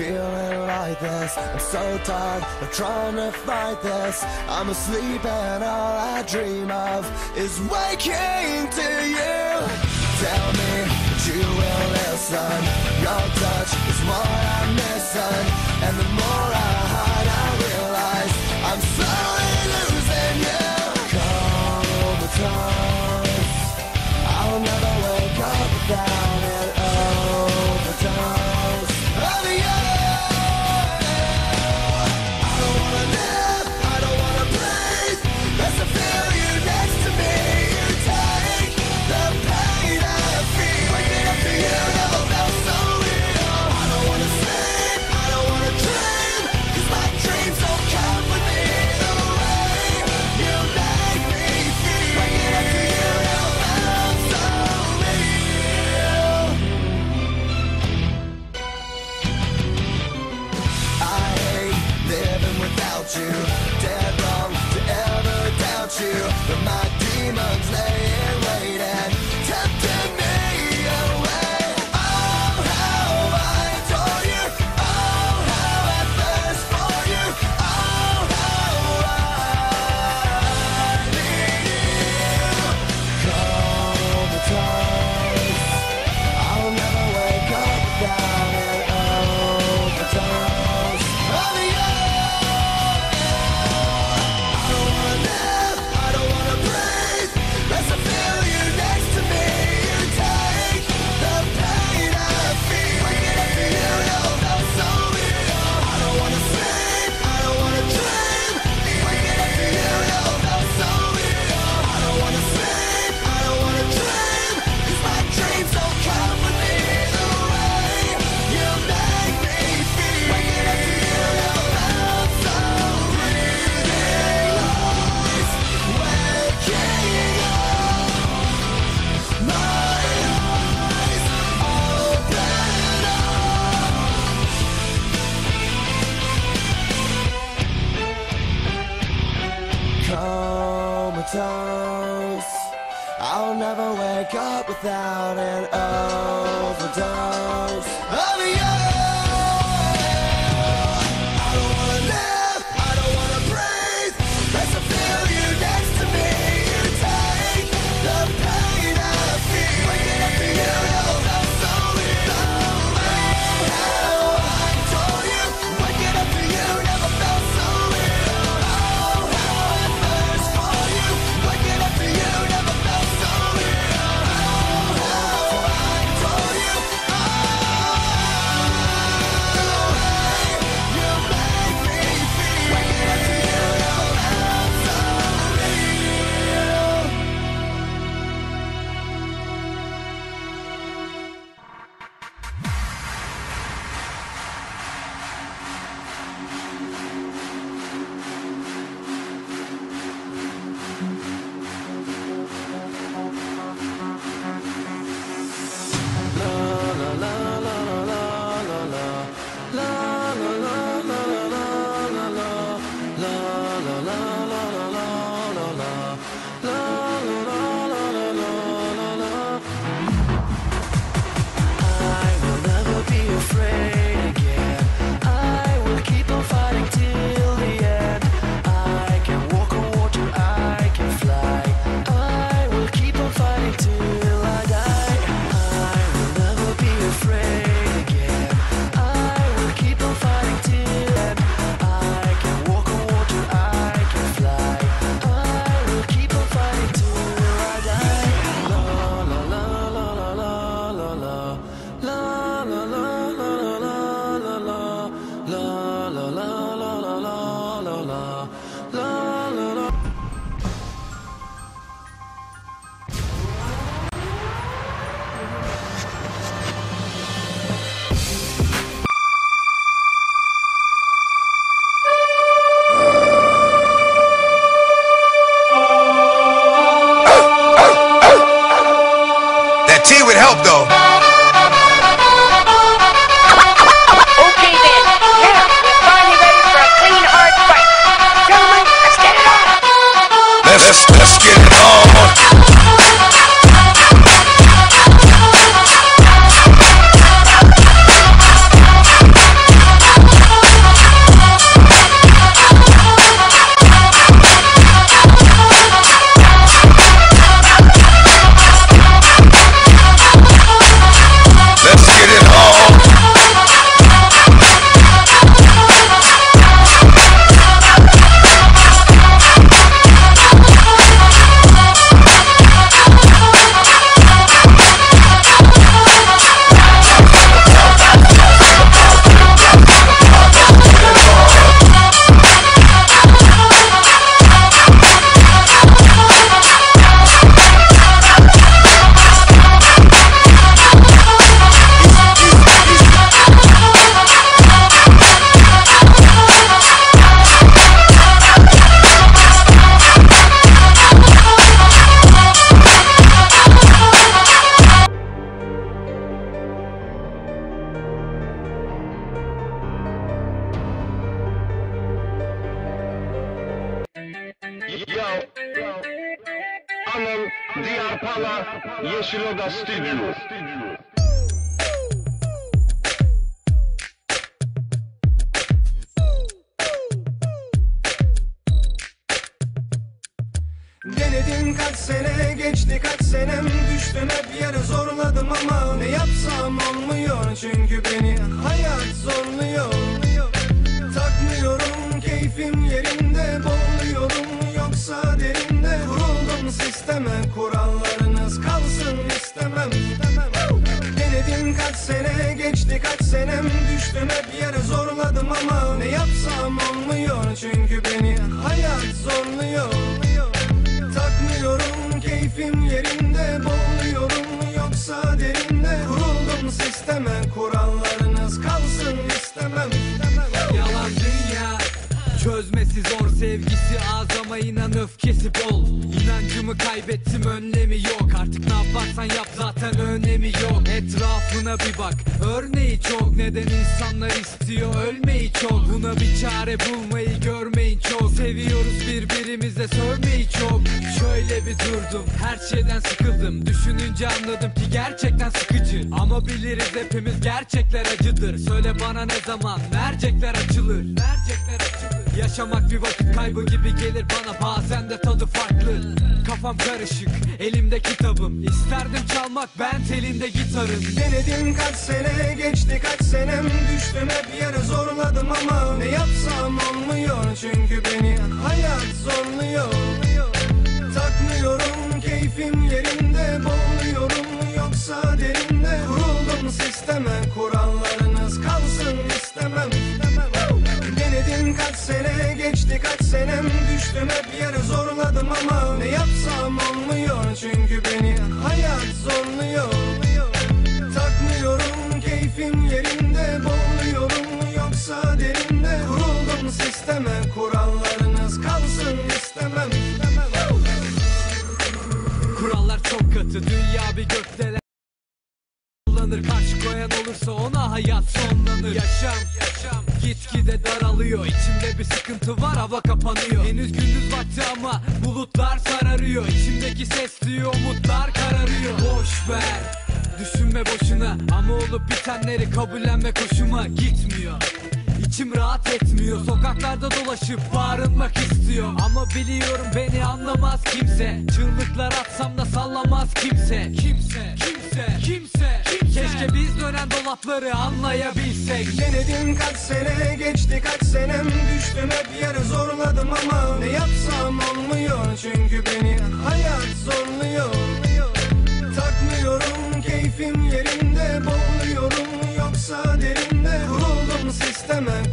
feeling like this. I'm so tired of trying to fight this. I'm asleep and all I dream of Is waking to you. Tell me that you will listen. Your touch is mine. toes. I'll never wake up without an overdose. Yeşil Oda Stüdyo. Denedim kaç sene geçti kaç senem. Düştüm hep yere zorladım ama Ne yapsam olmuyor. Çünkü beni hayat zorluyor. Takmıyorum keyfim yerinde Boğuluyorum. Yoksa derinde Vuruldum sisteme kurallarınız sene geçti kaç senem Düştüm. Hep yere zorladım ama Ne yapsam olmuyor. Çünkü beni hayat zorluyor. Takmıyorum keyfim yerinde. Boğuluyorum yoksa derinde Vuruldum sisteme kurallarınız kalsın istemem. Yalan dünya Çözmesi zor sevgisi. Az ama inan öfkesi bol. İnancımı kaybettim önlemi yok yaparsan yap zaten önemi yok. Etrafına bir bak. Örneği çok. Neden insanlar istiyor? Ölmeyi çok. Buna bir çare bulmayı görmeyin çok. Seviyoruz birbirimize sövmeyi çok. Şöyle bir durdum. Her şeyden sıkıldım. Düşününce anladım ki gerçekten sıkıcı. Ama biliriz hepimiz gerçekler acıdır. Söyle bana ne zaman? Mercekler açılır. Mercekler açılır Yaşamak bir vakit kaybı gibi gelir bana. Bazen de tadı farklı. Kafam karışık elimde kitabım. İsterdim çalmak ben telinde gitarım. Denedim kaç sene geçti kaç senem. Düştüm hep yere zorladım ama Ne yapsam olmuyor. Çünkü beni hayat zorluyor. Takmıyorum keyfim yerinde. Boğuluyorum yoksa derinde Vuruldum sisteme kurallarınız kalsın sene geçti kaç senem Düştüm. Hep yere zorladım ama Ne yapsam olmuyor. Çünkü beni hayat zorluyor. Takmıyorum keyfim yerinde Boğuluyorum. Yoksa derinde Vuruldum sisteme. Kurallarınız kalsın istemem. Kurallar çok katı dünya bir gökdeler kullanır Karşı koyan olursa ona hayat sonlanır. Yaşam, yaşam. Gitgide daralıyor. İçimde bir sıkıntı var hava kapanıyor. Henüz gündüz vakti ama bulutlar sararıyor. İçimdeki ses diyor umutlar kararıyor. Boş ver düşünme boşuna. Ama olup bitenleri kabullenmek hoşuma gitmiyor. İçim rahat etmiyor. Sokaklarda dolaşıp bağırınmak istiyor. Ama biliyorum beni anlamaz kimse. Çığlıklar atsam da sallamaz kimse. Kimse, kimse, kimse, kimse, Keşke biz dönen dolapları anlayabilsek. Denedim kaç sene geçti kaç senem. Düştüm hep yere zorladım ama Ne yapsam olmuyor. Çünkü beni hayat zorluyor. Takmıyorum keyfim yerinde Boğuluyorum. Yoksa derinde Kuruldum sisteme.